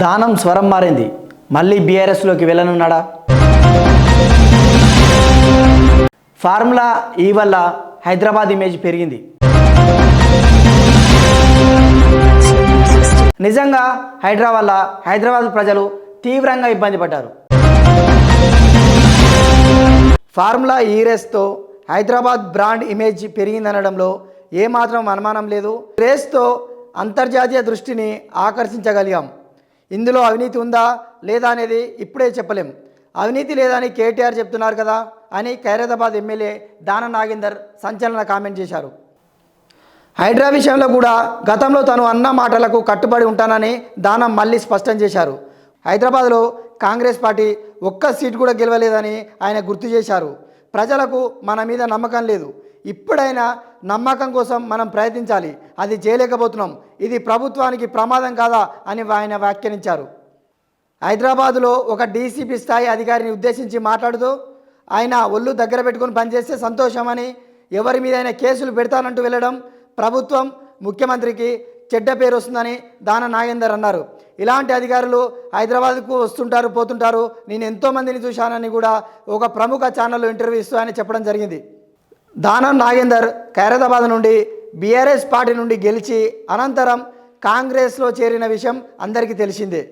దానం స్వరం మారింది. మళ్ళీ బీఆర్ఎస్లోకి వెళ్ళనున్నాడా? ఫార్ములా ఈ వల్ల హైదరాబాద్ ఇమేజ్ పెరిగింది. నిజంగా హైదరాబాద్ హైదరాబాద్ ప్రజలు తీవ్రంగా ఇబ్బంది పడ్డారు. ఫార్ములా e ఈ రేస్తో హైదరాబాద్ బ్రాండ్ ఇమేజ్ పెరిగిందనడంలో ఏమాత్రం అనుమానం లేదు. రేస్తో అంతర్జాతీయ దృష్టిని ఆకర్షించగలిగాం. ఇందులో అవినీతి ఉందా లేదా అనేది ఇప్పుడే చెప్పలేం. అవినీతి లేదని కేటీఆర్ చెప్తున్నారు కదా అని ఖైరతాబాద్ ఎమ్మెల్యే దాన నాగేందర్ సంచలన కామెంట్ చేశారు. హైడ్రా విషయంలో కూడా గతంలో తను అన్న మాటలకు కట్టుబడి ఉంటానని దానం మళ్ళీ స్పష్టం చేశారు. హైదరాబాద్లో కాంగ్రెస్ పార్టీ ఒక్క సీట్ కూడా గెలవలేదని ఆయన గుర్తు చేశారు. ప్రజలకు మన మీద నమ్మకం లేదు. ఇప్పుడైనా నమ్మకం కోసం మనం ప్రయత్నించాలి. అది చేయలేకపోతున్నాం. ఇది ప్రభుత్వానికి ప్రమాదం కాదా అని ఆయన వ్యాఖ్యానించారు. హైదరాబాదులో ఒక డీసీపీ స్థాయి అధికారిని ఉద్దేశించి మాట్లాడుతూ ఆయన ఒళ్ళు దగ్గర పెట్టుకొని పనిచేస్తే సంతోషమని ఎవరి మీదైనా కేసులు పెడతానంటూ వెళ్ళడం ప్రభుత్వం ముఖ్యమంత్రికి చెడ్డ పేరు వస్తుందని దాన నాగేందర్ అన్నారు. ఇలాంటి అధికారులు హైదరాబాద్కు వస్తుంటారు పోతుంటారు. నేను ఎంతోమందిని చూశానని కూడా ఒక ప్రముఖ ఛానల్లో ఇంటర్వ్యూ ఇస్తూ ఆయన చెప్పడం జరిగింది. దానం నాగేందర్ ఖైరతాబాద్ నుండి బీఆర్ఎస్ పార్టీ నుండి గెలిచి అనంతరం కాంగ్రెస్లో చేరిన విషయం అందరికీ తెలిసిందే.